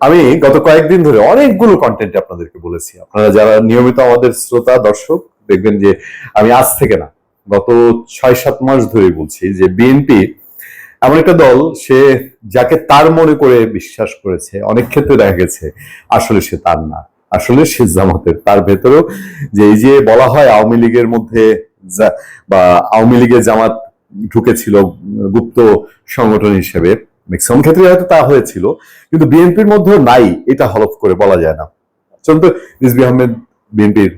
আমি গত কয়েকদিন ধরে অনেকগুলো কন্টেন্ট আপনাদেরকে বলেছি। আপনারা যারা নিয়মিত আমাদের শ্রোতা, দর্শক, দেখবেন যে আমি আজ থেকে না, গত ছয় সাত মাস ধরে বলছি যে বিএনপি এমন একটা দল, সে যাকে তার মনে করে বিশ্বাস করেছে, অনেক ক্ষেত্রে দেখা গেছে আসলে সে তার না। আসলে সে জামাতের, তার ভেতরেও যে এই যে বলা হয় আওয়ামী লীগের মধ্যে বা আওয়ামী লীগের জামাত ঢুকেছিল গুপ্ত সংগঠন হিসেবে ম্যাক্সিমাম ক্ষেত্রে হয়তো তা হয়েছিল, কিন্তু বিএনপির মধ্যেও নাই এটা হলফ করে, বলা যায় না। চলুন তো রিজবি আহমেদ, বিএনপির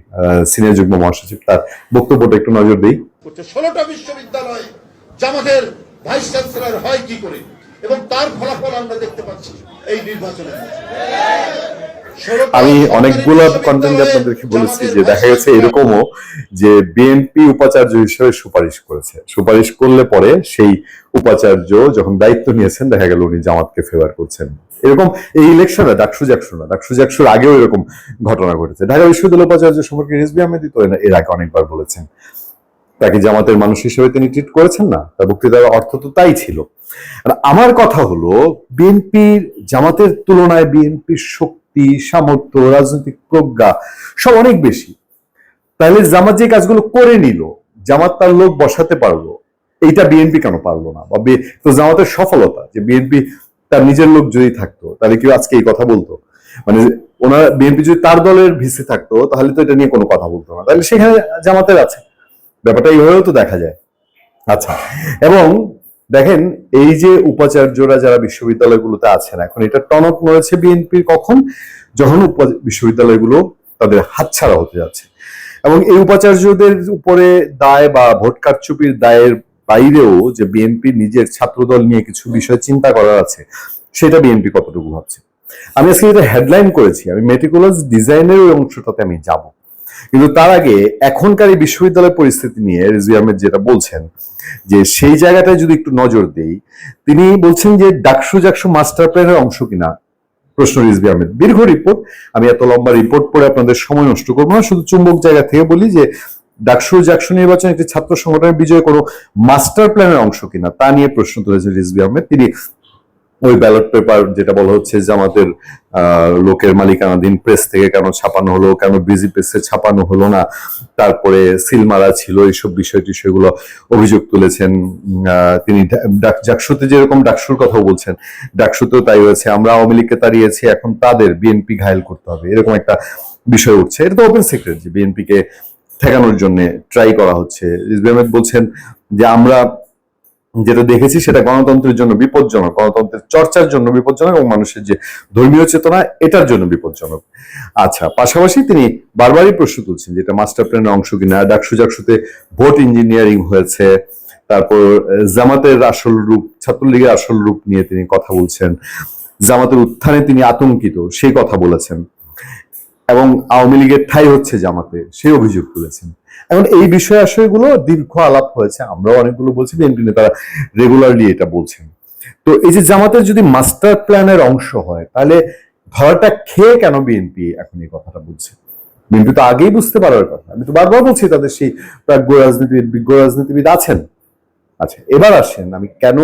সিনিয়র যুগ্ম মহাসচিব, তার বক্তব্যটা একটু নজর দিই। ষোলোটা বিশ্ববিদ্যালয়ে জামাতের ভাইস চ্যান্সেলর হয় কি করে? এবং তার ফলাফল আমরা দেখতে পাচ্ছি এই নির্বাচনের মধ্যে। আমি অনেকগুলো কন্টেন্ট আপনাদেরকে বলেছি যে দেখা গেছে এরকমও যে বিএনপি উপাচার্য হিসেবে সুপারিশ করেছে। সুপারিশ করলে পরে সেই উপাচার্য যখন দায়িত্ব নিয়েছেন, দেখা গেল উনি জামাতকে ফেভার করছেন। এরকম এই ইলেকশনে ডাকসু জাকসু না, ডাকসু জাকসুর আগেও এরকম ঘটনা ঘটেছে। ঢাকা বিশ্ববিদ্যালয় উপাচার্য সম্পর্কে রিজবি আহমেদই তো এর আগে অনেকবার বলেছেন। তাকে জামাতের মানুষ হিসেবে তিনি ট্রিট করেছেন না। তার বক্তৃতার অর্থ তো তাই ছিল। আর আমার কথা হলো, বিএনপির জামাতের তুলনায় বিএনপির শক্তি, সামর্থ্য, রাজনৈতিক প্রজ্ঞা সব অনেক বেশি। তাহলে জামাত যে কাজগুলো করে নিল, জামাত তার লোক বসাতে পারল, এইটা বিএনপি কেন পারল না? বা তো জামাতের সফলতা, যে বিএনপি তার নিজের লোক যদি থাকতো, তাহলে কেউ আজকে এই কথা বলতো। মানে ওনার, বিএনপি যদি তার দলের ভিসি থাকতো, তাহলে তো এটা নিয়ে কোনো কথা বলতো না। তাহলে সেখানে জামাতের আছে। ব্যাপারটা এইভাবেও তো দেখা যায়। আচ্ছা এবং দেখেন এই যে উপাচার্যরা যারা বিশ্ববিদ্যালয়গুলোতে আছেন, এখন এটা টনক নড়েছে বিএনপির কখন? যখন বিশ্ববিদ্যালয়গুলো তাদের হাতছাড়া হতে যাচ্ছে। এবং এই উপাচার্যদের উপরে দায় বা ভোট কারচুপির দায়ের বাইরেও যে বিএনপি নিজের ছাত্রদল নিয়ে কিছু বিষয় চিন্তা করার আছে, সেটা বিএনপি কতটুকু ভাবছে? আমি আজকে যেটা হেডলাইন করেছি, আমি মেটিকুলাস ডিজাইনের ওই অংশটাতে আমি যাব। কিন্তু তার আগে এখনকার এই বিশ্ববিদ্যালয় পরিস্থিতি নিয়ে রিজভি আহমেদ যেটা বলছেন, যে সেই জায়গাটায় যদি একটু নজর দেই, তিনি বলছেন যে ডাকসু জাকসু মাস্টার প্ল্যানের অংশ কিনা? প্রশ্ন রিজভি আহমেদ। দীর্ঘ রিপোর্ট। আমি এত লম্বা রিপোর্ট পড়ে আপনাদের সময় নষ্ট করব না। শুধু চুম্বক জায়গা থেকে বলি যে ডাকসু জাকসু নির্বাচন একটি ছাত্র সংগঠনের বিজয় কোনো মাস্টার প্ল্যানের অংশ কিনা তা নিয়ে প্রশ্ন তুলেছেন রিজভি আহমেদ। তিনি ওই ব্যালট পেপার যেটা বলা হচ্ছে যে আমাদের লোকের মালিকানাধীন প্রেস থেকে কেন ছাপানো হলো, কেন বিজি প্রেসে ছাপানো হলো না, তারপরে সিল মারা ছিল, এইসব বিষয় টিষয়গুলো অভিযোগ তুলেছেন তিনি ডাকসুতে যেরকম ডাকসুর কথা বলছেন, ডাকসুতেও তাই হয়েছে, আমরা আওয়ামী লীগকে তাড়িয়েছি, এখন তাদের বিএনপি ঘায়ল করতে হবে, এরকম একটা বিষয় উঠছে, এটা তো ওপেন সিক্রেট যে বিএনপি কে ঠেকানোর জন্য ট্রাই করা হচ্ছে। রিজভি আহমেদ বলছেন যে আমরা যেটা দেখেছি সেটা গণতন্ত্রের জন্য বিপজ্জনক, গণতন্ত্রের চর্চার জন্য বিপজ্জনক এবং মানুষের যে ধর্মীয় চেতনা, এটার জন্য বিপজ্জনক। আচ্ছা পাশাপাশি তিনি বারবারই প্রশ্ন তুলছেন যেটা মাস্টার প্ল্যানের অংশ কিনা। ডাকসু জাকসুতে ভোট ইঞ্জিনিয়ারিং হয়েছে। তারপর জামাতের আসল রূপ, ছাত্রলীগের আসল রূপ নিয়ে তিনি কথা বলছেন। জামাতের উত্থানে তিনি আতঙ্কিত, সেই কথা বলেছেন। এবং আওয়ামী লীগের ঠাই হচ্ছে জামাতে, সেই অভিযোগ তুলেছেন। এখন এই বিষয় আশয়গুলো দীর্ঘ আলাপ হয়েছে, আমরাও অনেকগুলো বলছি বিএনপি নেতারা রেগুলারলি এটা বলছেন। তো এই যে জামাতের যদি মাস্টার প্ল্যানের অংশ হয়, তাহলে ধরাটা খেয়ে কেন বিএনপি এখন এই কথাটা বলছে? বিএনপি তো আগেই বুঝতে পারার কথা। আমি তো বারবার বলছি, তাদের সেই প্রাজ্ঞ রাজনীতিবিদ, বিজ্ঞ রাজনীতিবিদ আছেন। আচ্ছা এবার আসেন, আমি কেন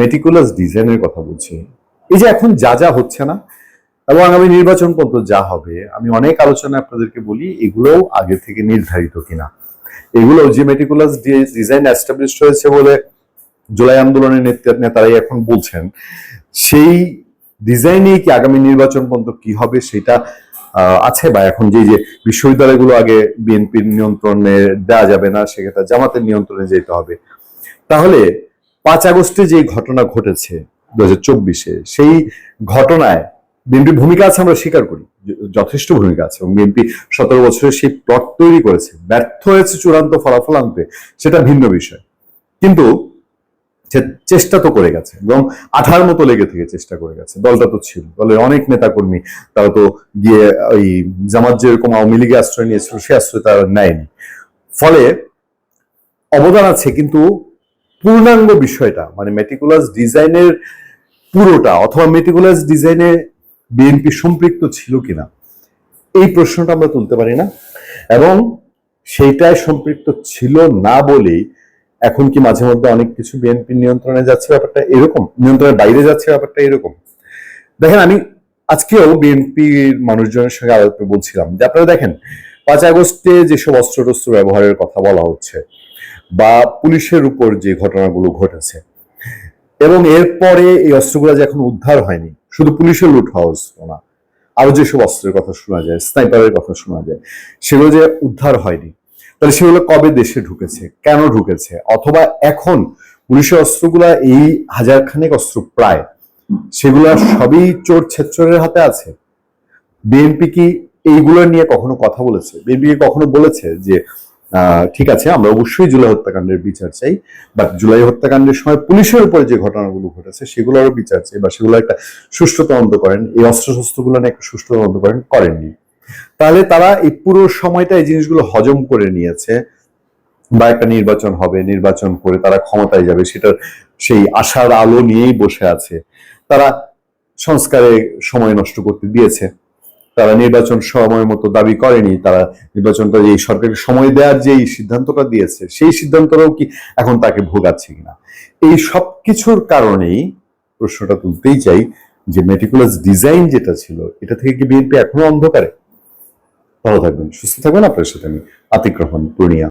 মেটিকুলাস ডিজাইনের কথা বলছি? এই যে এখন যা যা হচ্ছে না এবং আগামী নির্বাচন পর্যন্ত যা হবে, আমি অনেক আলোচনা আপনাদেরকে বলি, এগুলোও আগে থেকে নির্ধারিত কিনা। এগুলো যে মেটিকুলাস ডিজাইন এস্টাবলিশ হয়েছে বলে জুলাই আন্দোলনের নেতা- নেতারাই এখন বলছেন, সেই ডিজাইনে কি আগামী নির্বাচন পর্যন্ত কি হবে সেটা আছে বা এখন যে যে বিশ্ববিদ্যালয়গুলো আগে বিএনপির নিয়ন্ত্রণে দেওয়া যাবে না, সেক্ষেত্রে জামাতের নিয়ন্ত্রণে যেতে হবে। তাহলে পাঁচ আগস্টে যে ঘটনা ঘটেছে দু হাজার সেই ঘটনায় বিএনপির ভূমিকা আছে আমরা স্বীকার করি যথেষ্ট ভূমিকা আছে এবং বিএনপি সতেরো বছরের সেই প্লট তৈরি করেছে, ব্যর্থ হয়েছে চূড়ান্ত ফলাফল আনতে, সেটা ভিন্ন বিষয়। কিন্তু চেষ্টা তো করে গেছে এবং আঠার মতো লেগে থেকে চেষ্টা করে গেছে। দলটা তো ছিল, দলের অনেক নেতাকর্মী, তারা তো গিয়ে ওই জামাত যেরকম আওয়ামী লীগে আশ্রয় নিয়েছিল, সে আশ্রয় তারা নেয়নি। ফলে অবদান আছে, কিন্তু পূর্ণাঙ্গ বিষয়টা মানে মেটিকুলাস ডিজাইনের পুরোটা অথবা মেটিকুলাস ডিজাইনে বিএনপি সম্পৃক্ত ছিল কিনা? এই প্রশ্নটা আমরা তুলতে পারি না। এবং সেইটায় সম্পৃক্ত ছিল না বলেই এখন কি মাঝে মধ্যে অনেক কিছু বিএনপি নিয়ন্ত্রণে যাচ্ছে ব্যাপারটা এরকম? নিয়ন্ত্রণের বাইরে যাচ্ছে ব্যাপারটা এরকম? দেখেন, আমি আজকেও বিএনপির মানুষজনের সঙ্গে আলাপে বলছিলাম যে, আপনারা দেখেন পাঁচ আগস্টে যেসব অস্ত্র টস্ত্র ব্যবহারের কথা বলা হচ্ছে বা পুলিশের উপর যে ঘটনাগুলো ঘটেছে, এবং এরপরে এই অস্ত্রগুলো যে এখন উদ্ধার হয়নি শুধু পুলিশের লুট অস্ত্র না, আরও যেসব অস্ত্রের কথা শোনা যায় স্নাইপারের কথা শোনা যায়, সেগুলো যে উদ্ধার হয়নি, তাহলে সেগুলো কবে দেশে ঢুকেছে, কেন ঢুকেছে? অথবা এখন পুলিশের অস্ত্রগুলা এই হাজার খানেক অস্ত্র প্রায়, সেগুলা সবই চোর ছেচরের হাতে আছে? বিএনপি কি এইগুলো নিয়ে কখনো কথা বলেছে? বিএনপি কখনো বলেছে যে ঠিক আছে, আমরা অবশ্যই জুলাই হত্যাকাণ্ডের বিচার চাই বাট জুলাই হত্যাকাণ্ডের সময় পুলিশের উপরে যে ঘটনাগুলো ঘটেছে সেগুলোরও বিচার চাই, বা সেগুলো একটা সুষ্ঠু তদন্ত করেন। এই অস্ত্র শস্ত্রগুলো নিয়ে একটা সুষ্ঠু তদন্ত করেন, করেননি। তাহলে তারা এই পুরো সময়টা এই জিনিসগুলো হজম করে নিয়েছে, বা একটা নির্বাচন হবে, নির্বাচন করে তারা ক্ষমতায় যাবে, সেটার সেই আশার আলো নিয়েই বসে আছে। তারা সংস্কারে সময় নষ্ট করতে দিয়েছে। তারা নির্বাচন সময় মতো দাবি করেনি, তারা নির্বাচনটা এই সরকারকে সময় দেওয়ার যে এই সিদ্ধান্তটা দিয়েছে, সেই সিদ্ধান্তটাও কি এখন তাকে ভোগাচ্ছে কিনা? এই সব কিছুর কারণেই প্রশ্নটা তুলতেই চাই যে মেটিকুলাস ডিজাইন যেটা ছিল, এটা থেকে কি বিএনপি এখনও অন্ধকারে? ভালো থাকবেন, সুস্থ থাকবেন। আপনার সাথে আমি আতিক রহমান, পূর্ণিয়া।